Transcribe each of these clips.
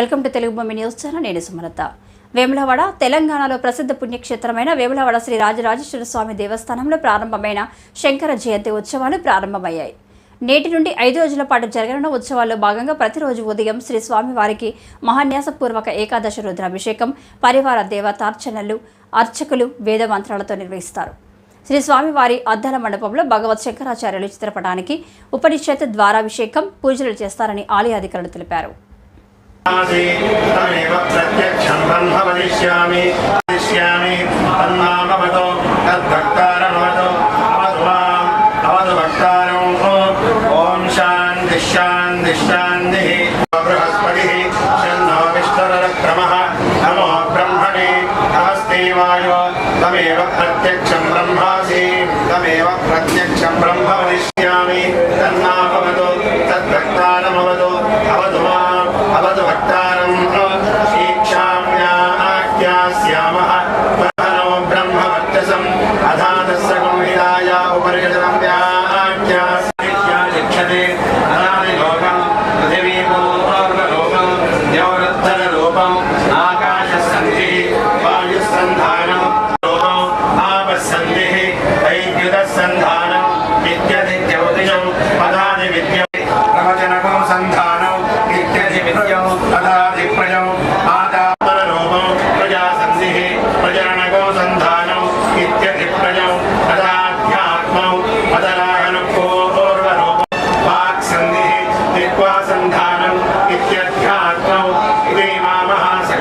Welcome to Telugu భూమి news channel నేను సుమలత. వేములవాడ తెలంగాణలో ప్రసిద్ధ పుణ్యక్షేత్రమైన వేములవాడ శ్రీ రాజరాజేశ్వర స్వామి దేవస్థానంలో ప్రారంభమైన శంకర జయంతి ఉత్సవాలు ప్రారంభమయ్యాయి. నేటి నుండి ఐదు రోజుల పాటు జరగనున్న ఉత్సవాల్లో భాగంగా ప్రతిరోజు ఉదయం శ్రీ స్వామివారికి మహాన్యాసపూర్వక ఏకాదశ రుద్రాభిషేకం పరివార దేవతార్చనలు అర్చకులు వేదమంత్రాలతో నిర్వహిస్తారు. శ్రీ స్వామివారి అద్దాల మండపంలో భగవత్ శంకరాచార్యులు చిత్రపటానికి ఉపనిషత్ ద్వారాభిషేకం పూజలు చేస్తారని ఆలయ అధికారులు తెలిపారు. तमेव प्रत्यक्षं ब्रह्म वदिष्यामि वदिष्यामि तन्नामवतो तद्भक्तारमवतो अवतु माम् अवतु भक्तारम् ॐ शान्तिः शान्तिः शान्तिः बृहस्पतिः शन्नो विष्णुरक्रमः नमो ब्रह्मणे नमस्ते वायो तमेव प्रत्यक्षं ब्रह्मासि तमेव प्रत्यक्षं ब्रह्म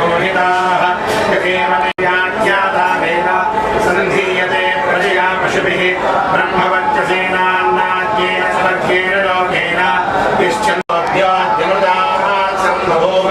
मुनिताः यकेवनयाख्याता प्रजया पशुभिः ब्रह्मवत्यसेनान्नाद्येन स्वर्गेन लोकेन तिष्ठन्त्योद्यनुदाः सम्भोग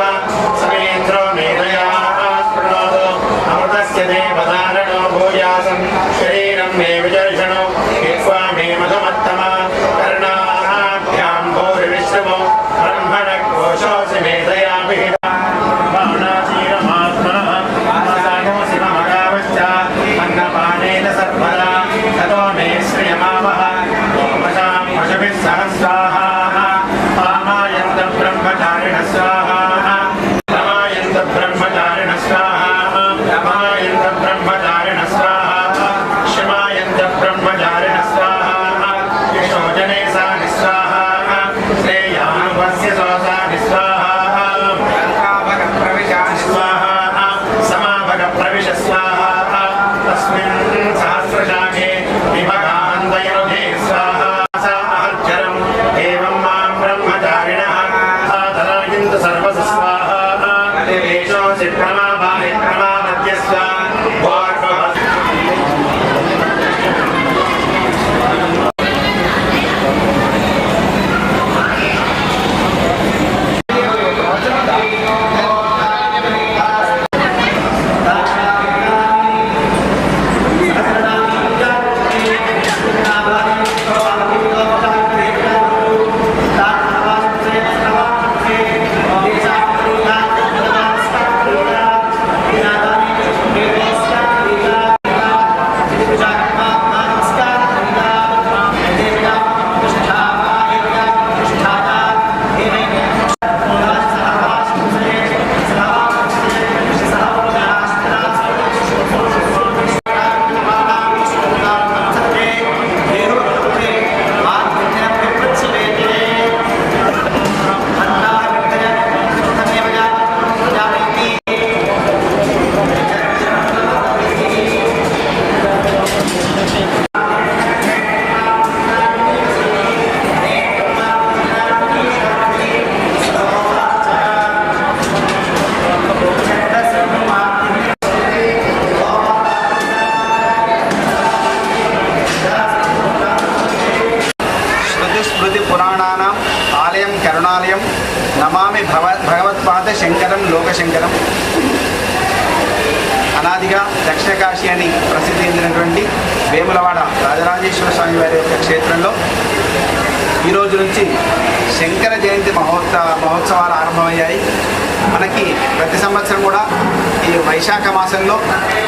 పునాదిగా దక్షిణ కాశీ అని ప్రసిద్ధి చెందినటువంటి వేములవాడ రాజరాజేశ్వర స్వామి వారి యొక్క క్షేత్రంలో ఈరోజు నుంచి శంకర జయంతి మహోత్సవ మహోత్సవాలు ఆరంభమయ్యాయి. మనకి ప్రతి సంవత్సరం కూడా ఈ వైశాఖ మాసంలో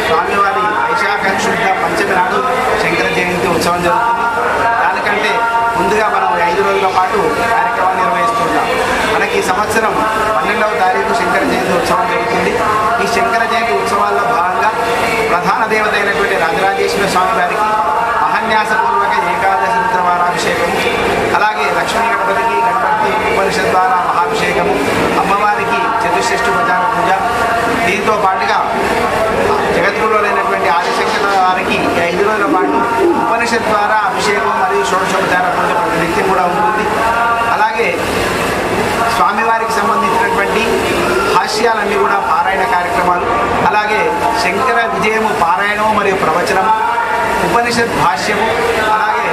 స్వామివారి వైశాఖ శుద్ధ పంచమి నాడు శంకర జయంతి ఉత్సవం జరుగుతుంది. దానికంటే ముందుగా మనం ఐదు రోజుల పాటు కార్యక్రమాలు నిర్వహిస్తున్నాం మనకి ఈ సంవత్సరం పన్నెండవ తారీఖు శంకర జయంతి ఉత్సవం జరుగుతుంది. ఈ శంకర దీక్ష ద్వారా అభిషేకం మరియు షోడశోపచార పూజ వ్యక్తి కూడా ఉంటుంది. అలాగే స్వామివారికి సంబంధించినటువంటి హాస్యాలన్నీ కూడా పారాయణ కార్యక్రమాలు అలాగే శంకర విజయము పారాయణము మరియు ప్రవచనము ఉపనిషత్ భాష్యము అలాగే